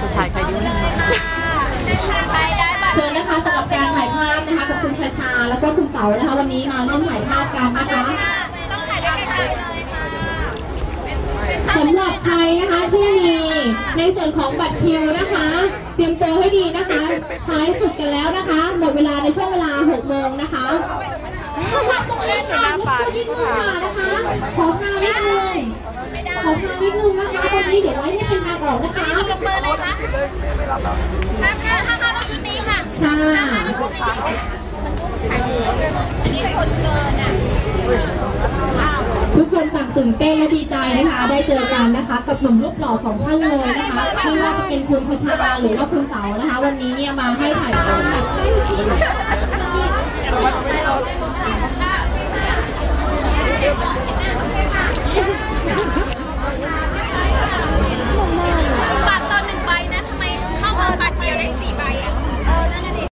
จะถ่ายใครดีวะเชิญนะคะสำหรับการถ่ายภาพนะคะขอบคุณชาชาแล้วก็คุณเต๋านะคะ วันนี้มาร่วมถ่ายภาพกันนะคะสำหรับใครนะคะที่มีในส่วนของบัตรคิวนะคะ เตรียมตัวให้ดีนะคะท้ายสุดกันแล้วนะคะ หมดเวลาในช่วงเวลา6โมงนะคะหน้าป่าที่ค่ะขอ นิดนึงนะคะตรงนี้เดี๋ยวไว้ให้เป็นทางออกนะคะ ลงเบอร์เลยคะห้าห้าห้าห้าต้องชุดนี้ค่ะค่ะชุดนี้อันนี้คนเกินอะทุกคนต่างตื่นเต้นและดีใจนะคะ ได้เจอกันนะคะ กับหนุ่มรูปหล่อสองท่านเลยนะคะไม่ว่าจะเป็นคุณพชาหรือว่าคุณเต๋านะคะ วันนี้เนี่ยมาให้ถ่ายภาพ